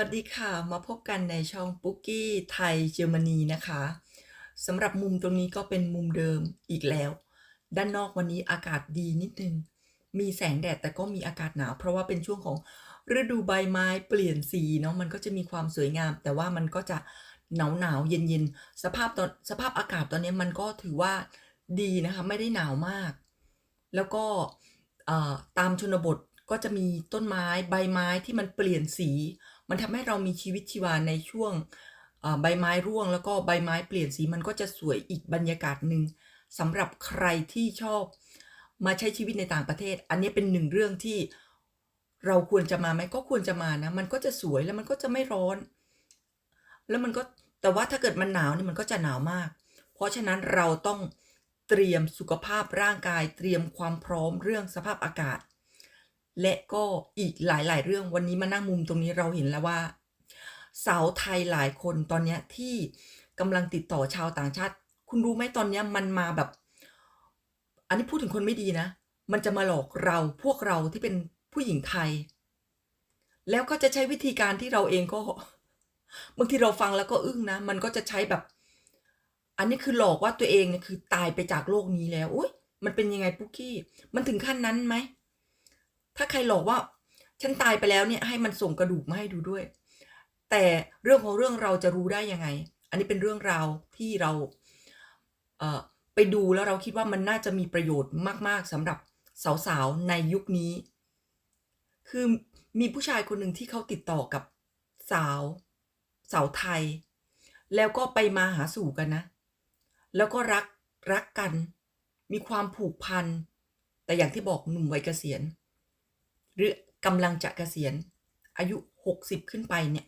วัสดีค่ะ มาพบกันในช่องปุ๊กกี้ไทยเยอรมนีนะคะสำหรับมุมตรงนี้ก็เป็นมุมเดิมอีกแล้ว ด้านนอกวันนี้อากาศดีนิดนึง มีแสงแดดแต่ก็มีอากาศหนาว เพราะว่าเป็นช่วงของฤดูใบไม้เปลี่ยนสีเนาะมันก็จะมีความสวยงาม แต่ว่ามันก็จะหนาวหนาวเย็นเย็นสภาพตอนสภาพอากาศตอนนี้มันก็ถือว่าดีนะคะ ไม่ได้หนาวมาก แล้วก็ตามชนบทก็จะมีต้นไม้ใบไม้ที่มันเปลี่ยนสี มันทำให้เรามีชีวิตชีวาในช่วงใบไม้ร่วงแล้วก็ใบไม้เปลี่ยนสีมันก็จะสวยอีกบรรยากาศหนึ่งสำหรับใครที่ชอบมาใช้ชีวิตในต่างประเทศ อันนี้เป็นหนึ่งเรื่องที่เราควรจะมาไหมก็ควรจะมานะ มันก็จะสวยแล้วมันก็จะไม่ร้อน แล้วมันก็แต่ว่าถ้าเกิดมันหนาวนี่มันก็จะหนาวมาก เพราะฉะนั้นเราต้องเตรียมสุขภาพร่างกาย เตรียมความพร้อมเรื่องสภาพอากาศ และก็อีกหลาย ๆ เรื่องวันนี้มานั่งมุมตรงนี้เราเห็นแล้วว่า สาวไทยหลายคนตอนนี้ที่กำลังติดต่อชาวต่างชาติ คุณรู้ไหมตอนนี้มันมาแบบ อันนี้พูดถึงคนไม่ดีนะ มันจะมาหลอกเราพวกเราที่เป็นผู้หญิงไทย แล้วก็จะใช้วิธีการที่เราเองก็บางทีเราฟังแล้วก็อึ้งนะ มันก็จะใช้แบบ อันนี้คือหลอกว่าตัวเองเนี่ยคือตายไปจากโลกนี้แล้วอุ้ยมันเป็นยังไงปุ๊กกี้ มันถึงขั้นนั้นไหม ถ้าใครหลอกว่าฉันตายไปแล้วเนี่ยให้มันส่งกระดูกมาให้ดูด้วย แต่เรื่องของเรื่องเราจะรู้ได้ยังไง อันนี้เป็นเรื่องราวที่เราเออไปดูแล้วเราคิดว่ามันน่าจะมีประโยชน์มาก ๆสำหรับสาวๆในยุคนี้ คือมีผู้ชายคนหนึ่งที่เขาติดต่อกับสาว สาวไทย แล้วก็ไปมาหาสู่กันนะ แล้วก็รักรักกัน มีความผูกพัน แต่อย่างที่บอกหนุ่มวัยเกษียณ หรือกำลังจะเกษียณอายุหกสิบขึ้นไปเนี่ย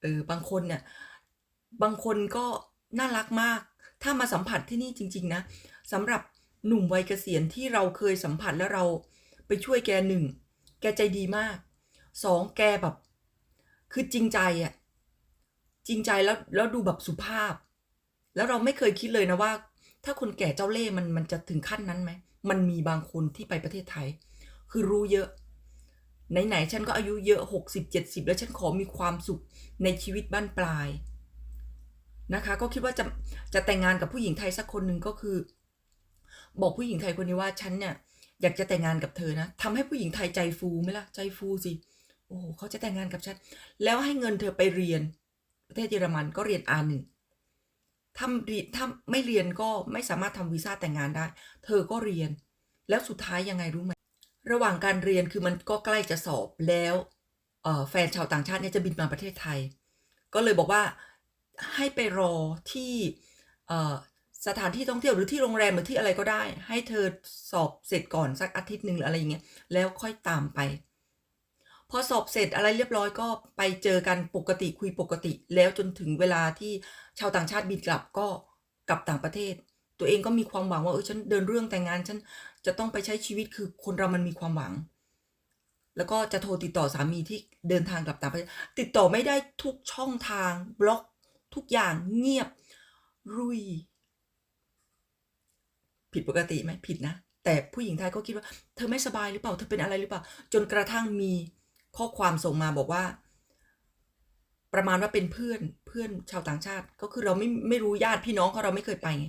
เออบางคนเนี่ยบางคนก็น่ารักมาก ถ้ามาสัมผัสที่นี่จริง ๆ นะสำหรับหนุ่มวัยเกษียณที่เราเคยสัมผัสแล้วเราไปช่วยแกหนึ่งแกใจดีมากสองแกแบบ คือจริงใจอะจริงใจแล้วแล้วดูแบบสุภาพ แล้วเราไม่เคยคิดเลยนะว่า ถ้าคนแก่เจ้าเล่ห์มันมันจะถึงขั้นนั้นไหมมันมีบางคนที่ไปประเทศไทย คือรู้เยอะ ไหนๆฉันก็อายุเยอะหกสิบเจ็ดสิบแล้วฉันขอมีความสุขในชีวิตบ้านปลายนะคะ ก็คิดว่าจะจะแต่งงานกับผู้หญิงไทยสักคนหนึ่งก็คือ บอกผู้หญิงไทยคนนี้ว่าฉันเนี่ยอยากจะแต่งงานกับเธอนะทำให้ผู้หญิงไทยใจฟูไหมล่ะ ใจฟูสิโอ้โหเขาจะแต่งงานกับฉันแล้วให้เงินเธอไปเรียน ประเทศเยอรมันก็เรียน R1 ถ้าถ้าไม่เรียนก็ไม่สามารถทำวีซ่าแต่งงานได้ เธอก็เรียน แล้วสุดท้ายยังไงรู้ไหม ระหว่างการเรียนคือมันก็ใกล้จะสอบแล้วแฟนชาวต่างชาติเนี่ยจะบินมาประเทศไทย ก็เลยบอกว่าให้ไปรอที่สถานที่ท่องเที่ยวหรือที่โรงแรมหรือที่อะไรก็ได้ ให้เธอสอบเสร็จก่อนสักอาทิตย์หนึ่งหรืออะไรอย่างเงี้ยแล้วค่อยตามไป พอสอบเสร็จอะไรเรียบร้อยก็ไปเจอกันปกติคุยปกติ แล้วจนถึงเวลาที่ชาวต่างชาติบินกลับก็กลับต่างประเทศ ตัวเองก็มีความหวังว่าเออฉันเดินเรื่องแต่งงานฉันจะต้องไปใช้ชีวิตคือคนเรามันมีความหวัง แล้วก็จะโทรติดต่อสามีที่เดินทางกลับต่างประเทศติดต่อไม่ได้ทุกช่องทาง บล็อกทุกอย่างเงียบรุย ผิดปกติไหมผิดนะ แต่ผู้หญิงไทยก็คิดว่า เธอไม่สบายหรือเปล่าเธอเป็นอะไรหรือเปล่า จนกระทั่งมีข้อความส่งมาบอกว่า ประมาณว่าเป็นเพื่อนเพื่อนชาวต่างชาติ ก็คือเราไม่ไม่รู้ญาติพี่น้องเขาเราไม่เคยไปไง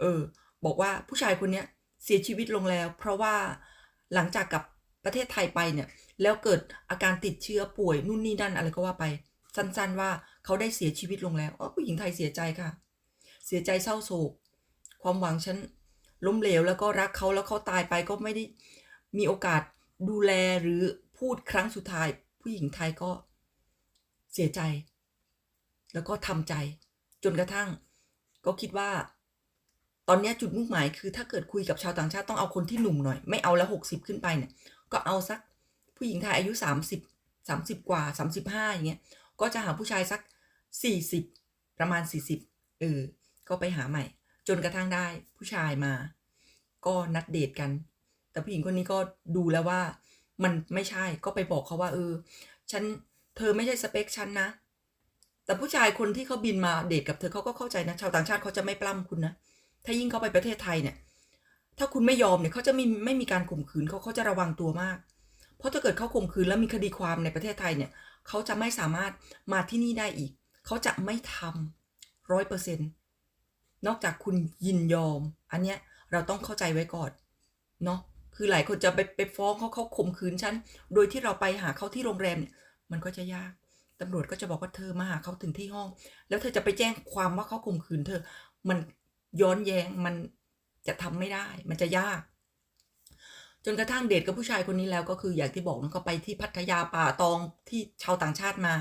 เออ บอกว่าผู้ชายคนเนี้ยเสียชีวิตลงแล้ว เพราะว่าหลังจากกับประเทศไทยไปเนี่ย แล้วเกิดอาการติดเชื้อป่วยนู่นนี่นั่นอะไรก็ว่าไป สั้นๆว่าเขาได้เสียชีวิตลงแล้วอ๋อผู้หญิงไทยเสียใจค่ะ เสียใจเศร้าโศก ความหวังฉันล้มเหลวแล้วก็รักเขาแล้วเขาตายไปก็ไม่ได้มีโอกาสดูแลหรือพูดครั้งสุดท้าย ผู้หญิงไทยก็เสียใจ แล้วก็ทำใจ จนกระทั่ง ก็คิดว่า ตอนนี้จุดมุ่งหมายคือถ้าเกิดคุยกับชาวต่างชาติต้องเอาคนที่หนุ่มหน่อย ไม่เอาแล้วหกสิบขึ้นไปเนี่ย ก็เอาสักผู้หญิงไทยอายุสามสิบสามสิบกว่าสามสิบห้าอย่างเงี้ย ก็จะหาผู้ชายสักสี่สิบประมาณสี่สิบเออ ก็ไปหาใหม่ จนกระทั่งได้ผู้ชายมา ก็นัดเดทกัน แต่ผู้หญิงคนนี้ก็ดูแล้วว่ามันไม่ใช่ก็ไปบอกเขาว่า เออ ฉันเธอไม่ใช่สเปคฉันนะ แต่ผู้ชายคนที่เขาบินมาเดทกับเธอเขาก็เข้าใจนะ ชาวต่างชาติเขาจะไม่ปล้ำคุณนะ ถ้ายิ่งเขาไปประเทศไทยเนี่ย ถ้าคุณไม่ยอมเนี่ยเขาจะไม่ไม่มีการข่มขืนเขาเขาจะระวังตัวมาก เพราะถ้าเกิดเขาข่มขืนแล้วมีคดีความในประเทศไทยเนี่ยเขาจะไม่สามารถมาที่นี่ได้อีก เขาจะไม่ทำร้อยเปอร์เซ็นต์นอกจากคุณยินยอม อันเนี้ยเราต้องเข้าใจไว้ก่อนเนาะคือหลายคนจะไปไปฟ้องเขาเขาข่มขืนฉัน โดยที่เราไปหาเขาที่โรงแรมเนี่ยมันก็จะยากตำรวจก็จะบอกว่าเธอมาหาเขาถึงที่ห้อง แล้วเธอจะไปแจ้งความว่าเขาข่มขืนเธอ มัน ย้อนแย้งมันจะทำไม่ได้ มันจะยาก จนกระทั่งเดทกับผู้ชายคนนี้แล้วก็คืออย่างที่บอกนะเขาไปที่พัทยาป่าตองที่ชาวต่างชาติมา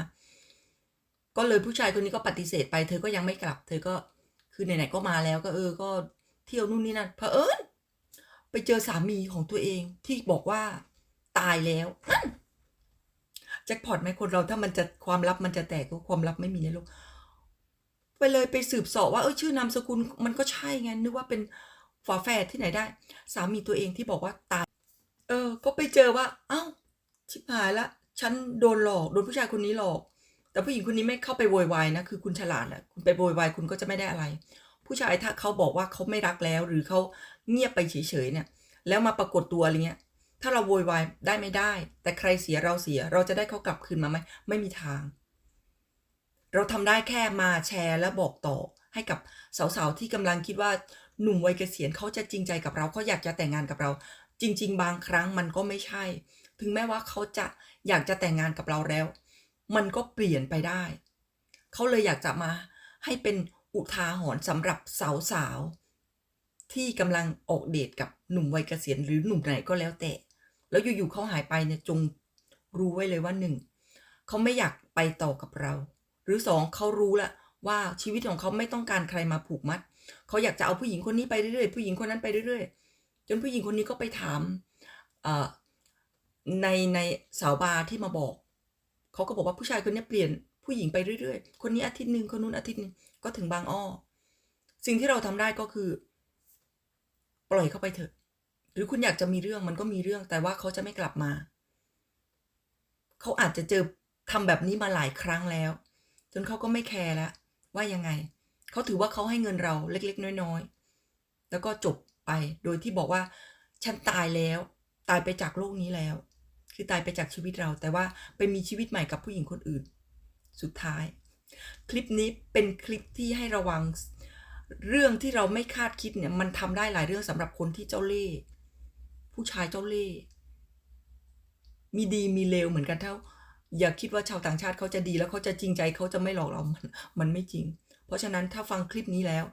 ก็เลยผู้ชายคนนี้ก็ปฏิเสธไป เธอก็ยังไม่กลับ เธอก็คือไหนๆก็มาแล้วก็เออก็เที่ยวนู่นนี่นั่นเผอิญไปเจอสามีของตัวเองที่บอกว่าตายแล้วแจ็คพอตไหมคนเราถ้ามันจะความลับมันจะแตกก็ความลับไม่มีในโลก เลยไปสืบสอบว่าเออชื่อนามสกุลมันก็ใช่ไงนึกว่าเป็นฝาแฝดที่ไหนได้ สามีตัวเองที่บอกว่าตายเออ ก็ไปเจอว่า เอ้าชิบหายละฉันโดนหลอกโดนผู้ชายคนนี้หลอก แต่ผู้หญิงคนนี้ไม่เข้าไปโวยวายนะคือคุณฉลาดอะคุณไปโวยวายคุณก็จะไม่ได้อะไร ผู้ชายถ้าเขาบอกว่าเขาไม่รักแล้ว หรือเขาเงียบไปเฉยๆเนี่ย แล้วมาปรากฏตัวอะไรเงี้ยถ้าเราโวยวายได้ไม่ได้ แต่ใครเสียเราเสีย เราจะได้เขากลับคืนมาไหมไม่มีทาง เราทำได้แค่มาแชร์และบอกต่อให้กับสาวๆที่กำลังคิดว่าหนุ่มวัยเกษียณเขาจะจริงใจกับเราเขาอยากจะแต่งงานกับเรา จริง ๆ บางครั้งมันก็ไม่ใช่ ถึงแม้ว่าเขาจะอยากจะแต่งงานกับเราแล้ว มันก็เปลี่ยนไปได้ เขาเลยอยากจะมาให้เป็นอุทาหรณ์สำหรับสาวๆที่กำลังออกเดทกับหนุ่มวัยเกษียณหรือหนุ่มไหนก็แล้วแต่ แล้วอยู่ๆเขาหายไปเนี่ยจงรู้ไว้เลยว่าหนึ่งเขาไม่อยากไปต่อกับเรา หรือสองเขารู้ละว่าชีวิตของเขาไม่ต้องการใครมาผูกมัด เขาอยากจะเอาผู้หญิงคนนี้ไปเรื่อยๆผู้หญิงคนนั้นไปเรื่อยๆ จนผู้หญิงคนนี้ก็ไปถามในในสาวบาร์ที่มาบอก เขาก็บอกว่าผู้ชายคนนี้เปลี่ยนผู้หญิงไปเรื่อยๆ คนนี้อาทิตย์หนึ่งคนนู้นอาทิตย์นึงก็ถึงบางอ้อ สิ่งที่เราทำได้ก็คือ ปล่อยเขาไปเถอะ หรือคุณอยากจะมีเรื่องมันก็มีเรื่อง แต่ว่าเขาจะไม่กลับมา เขาอาจจะเจอทำแบบนี้มาหลายครั้งแล้ว จนเขาก็ไม่แคร์แล้วว่ายังไง เขาถือว่าเขาให้เงินเราเล็ก ๆ น้อยๆ แล้วก็จบไปโดยที่บอกว่า ฉันตายแล้ว ตายไปจากโลกนี้แล้ว คือตายไปจากชีวิตเรา แต่ว่าไปมีชีวิตใหม่กับผู้หญิงคนอื่น สุดท้าย คลิปนี้เป็นคลิปที่ให้ระวังเรื่องที่เราไม่คาดคิดเนี่ย มันทำได้หลายเรื่องสำหรับคนที่เจ้าเล่ห์ผู้ชายเจ้าเล่ห์มีดีมีเลวเหมือนกันเท่า อย่าคิดว่าชาวต่างชาติเขาจะดีแล้วเขาจะจริงใจเขาจะไม่หลอกเรา มันมันไม่จริง เพราะฉะนั้นถ้าฟังคลิปนี้แล้ว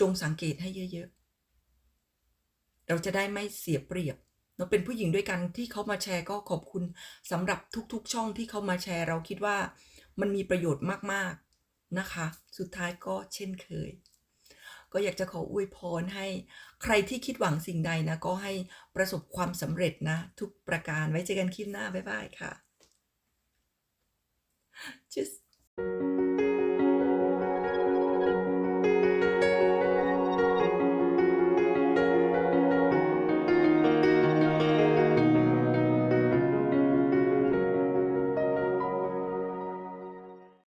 จงสังเกตให้เยอะ ๆ เราจะได้ไม่เสียเปรียบเราเป็นผู้หญิงด้วยกันที่เขามาแชร์ก็ขอบคุณสำหรับทุกๆ ช่องที่เขามาแชร์เราคิดว่ามันมีประโยชน์มากๆนะคะ สุดท้ายก็เช่นเคย ก็อยากจะขออวยพรให้ใครที่คิดหวังสิ่งใดนะ ก็ให้ประสบความสำเร็จนะ ทุกประการไว้เจอกันคลิปหน้า บ๊ายบายค่ะ just